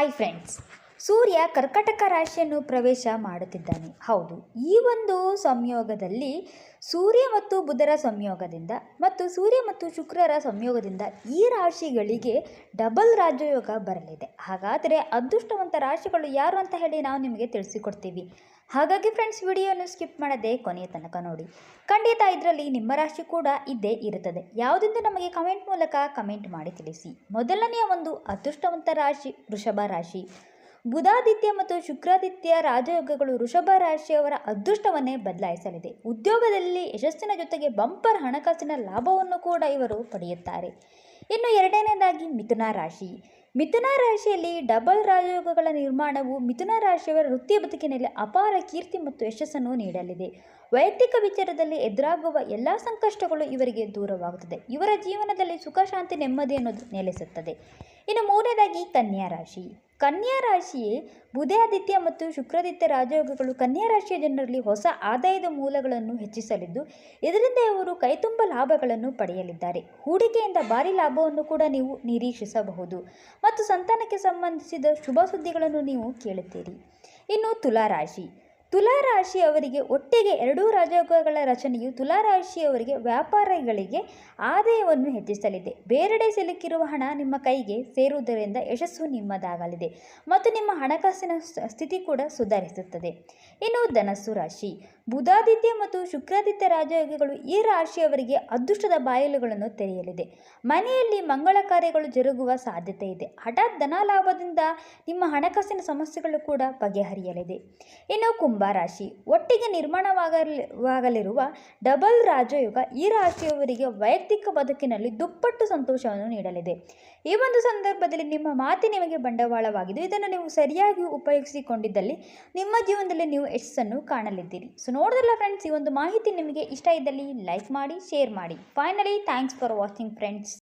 Hi friends ಸೂರ್ಯ ಕರ್ಕಟಕ ರಾಶಿಯನ್ನು ಪ್ರವೇಶ ಮಾಡುತ್ತಿದ್ದಾನೆ. ಹೌದು, ಈ ಒಂದು ಸಂಯೋಗದಲ್ಲಿ ಸೂರ್ಯ ಮತ್ತು ಬುಧರ ಸಂಯೋಗದಿಂದ ಮತ್ತು ಸೂರ್ಯ ಮತ್ತು ಶುಕ್ರರ ಸಂಯೋಗದಿಂದ ಈ ರಾಶಿಗಳಿಗೆ ಡಬಲ್ ರಾಜಯೋಗ ಬರಲಿದೆ. ಹಾಗಾದರೆ ಅದೃಷ್ಟವಂತ ರಾಶಿಗಳು ಯಾರು ಅಂತ ಹೇಳಿ ನಾವು ನಿಮಗೆ ತಿಳಿಸಿಕೊಡ್ತೀವಿ. ಹಾಗಾಗಿ ಫ್ರೆಂಡ್ಸ್ ವಿಡಿಯೋನು ಸ್ಕಿಪ್ ಮಾಡದೆ ಕೊನೆಯ ತನಕ ನೋಡಿ. ಖಂಡಿತ ಇದರಲ್ಲಿ ನಿಮ್ಮ ರಾಶಿ ಕೂಡ ಇದ್ದೇ ಇರುತ್ತದೆ. ಯಾವುದೆಂದು ನಮಗೆ ಕಮೆಂಟ್ ಮೂಲಕ ಕಮೆಂಟ್ ಮಾಡಿ ತಿಳಿಸಿ. ಮೊದಲನೆಯ ಒಂದು ಅದೃಷ್ಟವಂತ ರಾಶಿ, ವೃಷಭ ರಾಶಿ. ಬುಧಾದಿತ್ಯ ಮತ್ತು ಶುಕ್ರಾದಿತ್ಯ ರಾಜಯೋಗಗಳು ವೃಷಭ ರಾಶಿಯವರ ಅದೃಷ್ಟವನ್ನೇ ಬದಲಾಯಿಸಲಿದೆ. ಉದ್ಯೋಗದಲ್ಲಿ ಯಶಸ್ಸಿನ ಜೊತೆಗೆ ಬಂಪರ್ ಹಣಕಾಸಿನ ಲಾಭವನ್ನು ಕೂಡ ಇವರು ಪಡೆಯುತ್ತಾರೆ. ಇನ್ನು ಎರಡನೇದಾಗಿ ಮಿಥುನ ರಾಶಿ. ಮಿಥುನ ರಾಶಿಯಲ್ಲಿ ಡಬಲ್ ರಾಜಯೋಗಗಳ ನಿರ್ಮಾಣವು ಮಿಥುನ ರಾಶಿಯವರ ವೃತ್ತಿ ಬದುಕಿನಲ್ಲಿ ಅಪಾರ ಕೀರ್ತಿ ಮತ್ತು ಯಶಸ್ಸನ್ನು ನೀಡಲಿದೆ. ವೈಯಕ್ತಿಕ ವಿಚಾರದಲ್ಲಿ ಎದುರಾಗುವ ಎಲ್ಲ ಸಂಕಷ್ಟಗಳು ಇವರಿಗೆ ದೂರವಾಗುತ್ತದೆ. ಇವರ ಜೀವನದಲ್ಲಿ ಸುಖ, ಶಾಂತಿ, ನೆಮ್ಮದಿ ಅನ್ನೋದು ನೆಲೆಸುತ್ತದೆ. ಇನ್ನು ಮೂರನೇದಾಗಿ ಕನ್ಯಾ ರಾಶಿ. ಕನ್ಯಾ ರಾಶಿಯೇ ಬುಧಾದಿತ್ಯ ಮತ್ತು ಶುಕ್ರಾದಿತ್ಯ ರಾಜಯೋಗಗಳು ಕನ್ಯಾ ರಾಶಿಯ ಜನರಲ್ಲಿ ಹೊಸ ಆದಾಯದ ಮೂಲಗಳನ್ನು ಹೆಚ್ಚಿಸಲಿದ್ದು, ಇದರಿಂದ ಇವರು ಕೈತುಂಬ ಲಾಭಗಳನ್ನು ಪಡೆಯಲಿದ್ದಾರೆ. ಹೂಡಿಕೆಯಿಂದ ಭಾರಿ ಲಾಭವನ್ನು ಕೂಡ ನೀವು ನಿರೀಕ್ಷಿಸಬಹುದು. ಮತ್ತು ಸಂತಾನಕ್ಕೆ ಸಂಬಂಧಿಸಿದ ಶುಭ ಸುದ್ದಿಗಳನ್ನು ನೀವು ಕೇಳುತ್ತೀರಿ. ಇನ್ನು ತುಲಾ ರಾಶಿ ತುಲಾ ರಾಶಿಯವರಿಗೆ ಒಟ್ಟಿಗೆ ಎರಡೂ ರಾಜಯೋಗಗಳ ರಚನೆಯು ತುಲಾ ರಾಶಿಯವರಿಗೆ ವ್ಯಾಪಾರಿಗಳಿಗೆ ಆದಾಯವನ್ನು ಹೆಚ್ಚಿಸಲಿದೆ. ಬೇರೆಡೆ ಸಿಲುಕಿರುವ ಹಣ ನಿಮ್ಮ ಕೈಗೆ ಸೇರುವುದರಿಂದ ಯಶಸ್ಸು ನಿಮ್ಮದಾಗಲಿದೆ ಮತ್ತು ನಿಮ್ಮ ಹಣಕಾಸಿನ ಸ್ಥಿತಿ ಕೂಡ ಸುಧಾರಿಸುತ್ತದೆ. ಇನ್ನು ಧನಸ್ಸು ರಾಶಿ. ಬುಧಾದಿತ್ಯ ಮತ್ತು ಶುಕ್ರಾದಿತ್ಯ ರಾಜಯೋಗಗಳು ಈ ರಾಶಿಯವರಿಗೆ ಅದೃಷ್ಟದ ಬಾಯಲುಗಳನ್ನು ತೆರೆಯಲಿದೆ. ಮನೆಯಲ್ಲಿ ಮಂಗಳ ಕಾರ್ಯಗಳು ಜರುಗುವ ಸಾಧ್ಯತೆ ಇದೆ. ಹಠಾತ್ ಧನಲಾಭದಿಂದ ನಿಮ್ಮ ಹಣಕಾಸಿನ ಸಮಸ್ಯೆಗಳು ಕೂಡ ಬಗೆಹರಿಯಲಿದೆ. ಇನ್ನು ಕುಂಭರಾಶಿ ಒಟ್ಟಿಗೆ ನಿರ್ಮಾಣವಾಗಲಿರುವ ಡಬಲ್ ರಾಜಯೋಗ ಈ ರಾಶಿಯವರಿಗೆ ವೈಯಕ್ತಿಕ ಬದುಕಿನಲ್ಲಿ ದುಪ್ಪಟ್ಟು ಸಂತೋಷವನ್ನು ನೀಡಲಿದೆ. ಈ ಒಂದು ಸಂದರ್ಭದಲ್ಲಿ ನಿಮ್ಮ ಮಾತಿ ನಿಮಗೆ ಬಂಡವಾಳವಾಗಿದ್ದು, ಇದನ್ನು ನೀವು ಸರಿಯಾಗಿ ಉಪಯೋಗಿಸಿಕೊಂಡಿದ್ದಲ್ಲಿ ನಿಮ್ಮ ಜೀವನದಲ್ಲಿ ನೀವು ಯಶಸ್ಸನ್ನು ಕಾಣಲಿದ್ದೀರಿ. ಸೊ ನೋಡಿದ್ರಲ್ಲ ಫ್ರೆಂಡ್ಸ್ ಈ ಒಂದು ಮಾಹಿತಿ ನಿಮಗೆ ಇಷ್ಟ ಇದ್ದಲ್ಲಿ ಲೈಕ್ ಮಾಡಿ ಶೇರ್ ಮಾಡಿ. Finally thanks for watching friends